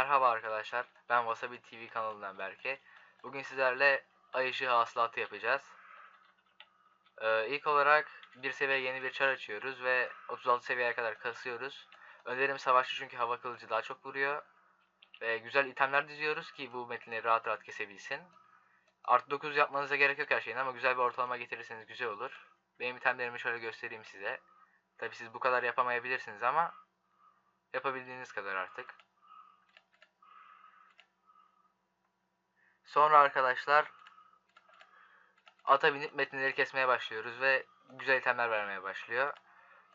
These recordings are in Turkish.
Merhaba arkadaşlar, ben Wasabi TV kanalından Berke. Bugün sizlerle ay ışığı hasılatı yapacağız. Ee, ilk olarak bir seviye yeni bir çar açıyoruz ve 36 seviyeye kadar kasıyoruz. Önerim savaşçı çünkü hava kılıcı daha çok vuruyor. Ve güzel itemler diziyoruz ki bu metinleri rahat rahat kesebilsin. Artı 9 yapmanıza gerek yok her şeyin ama güzel bir ortalama getirirseniz güzel olur. Benim itemlerimi şöyle göstereyim size. Tabi siz bu kadar yapamayabilirsiniz ama yapabildiğiniz kadar artık. Sonra arkadaşlar ata binip metinleri kesmeye başlıyoruz ve güzel itemler vermeye başlıyor.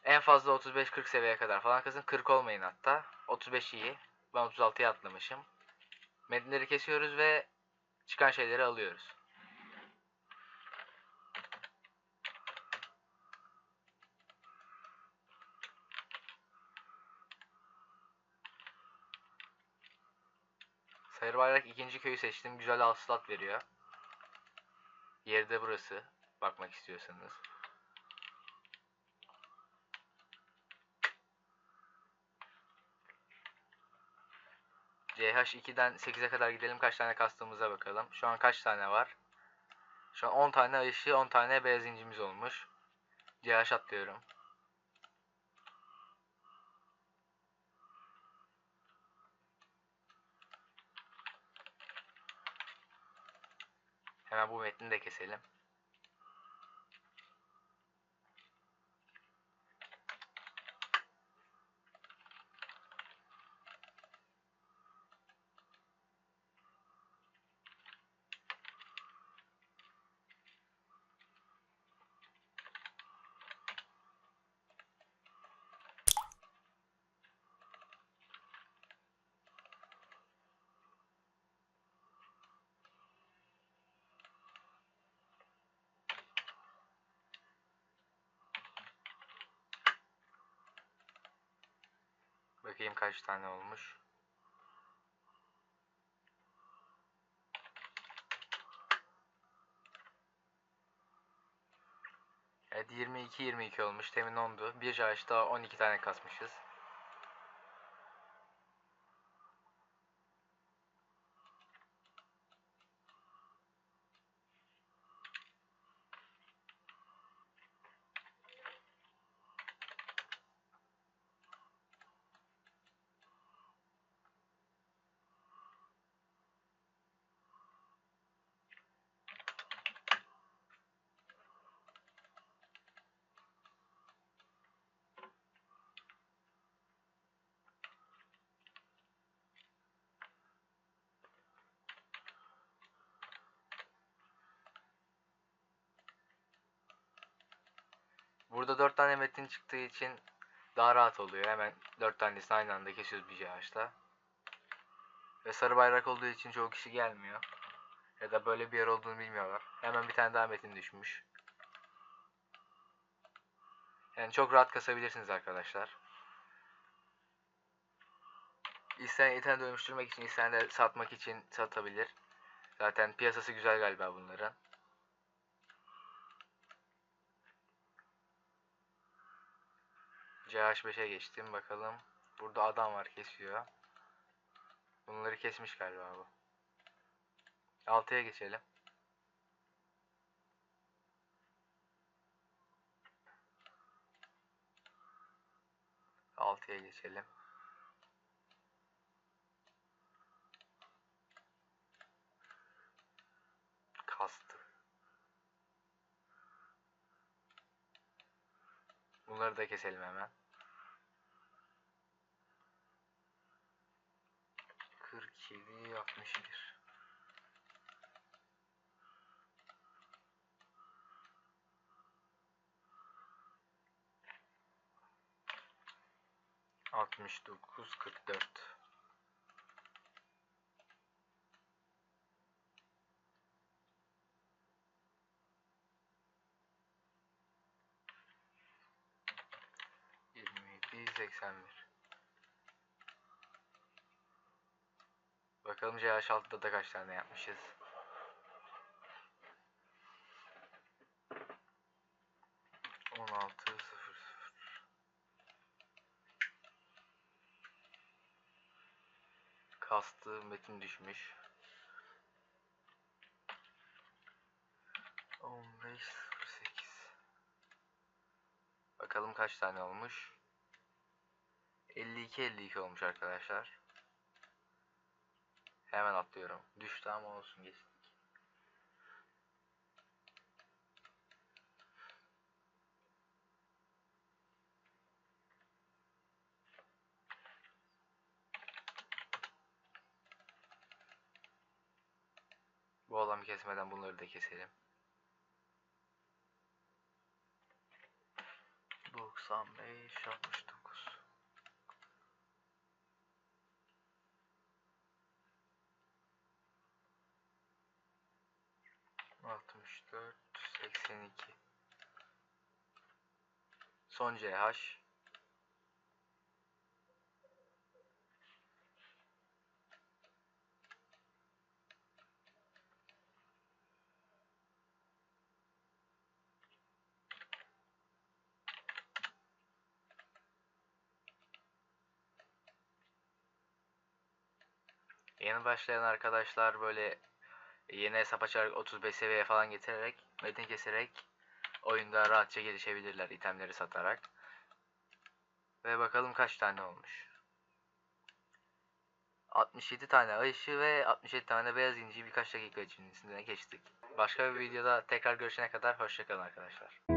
En fazla 35-40 seviyeye kadar falan kızın 40 olmayın hatta. 35 iyi. Ben 36'ya atlamışım. Metinleri kesiyoruz ve çıkan şeyleri alıyoruz. Sayır Bayrak ikinci köyü seçtim. Güzel hasılat veriyor. Yeri de burası. Bakmak istiyorsanız. CH2'den 8'e kadar gidelim. Kaç tane kastığımıza bakalım. Şu an kaç tane var? Şu an 10 tane ayışı, 10 tane beyaz incimiz olmuş. CH atlıyorum. Hemen bu metni de keselim. Bakayım kaç tane olmuş. Evet 22 22 olmuş. Temin 10'du. Bir ağaçta 12 tane kasmışız. Burada 4 tane metin çıktığı için daha rahat oluyor. Hemen 4 tanesini aynı anda kesiyoruz bir ağaçta. Ve sarı bayrak olduğu için çoğu kişi gelmiyor. Ya da böyle bir yer olduğunu bilmiyorlar. Hemen bir tane daha metin düşmüş. Yani çok rahat kasabilirsiniz arkadaşlar. İsteyen item dönüştürmek için, isteyen de satmak için satabilir. Zaten piyasası güzel galiba bunların. CH5'e geçtim bakalım. Burada adam var kesiyor. Bunları kesmiş galiba bu. 6'ya geçelim. Altıya geçelim. Kastı. Bunları da keselim hemen. 47 61 69 44 27 81 Bakalım CH6'da da kaç tane yapmışız. On altı sıfır sıfır. kastı metin düşmüş. 15.08 Bakalım kaç tane olmuş. 52 52 olmuş arkadaşlar. Hemen atlıyorum. Düştü ama olsun geçtik. Bu adamı kesmeden bunları da keselim. 95 69 64 82 Son CH Yeni başlayan arkadaşlar böyle yeni hesap açarak 35 seviye falan getirerek metin keserek oyunda rahatça gelişebilirler itemleri satarak. Ve bakalım kaç tane olmuş. 67 tane ay ve 67 tane beyaz inci birkaç dakika içerisinde geçtik. Başka bir videoda tekrar görüşene kadar hoşçakalın arkadaşlar.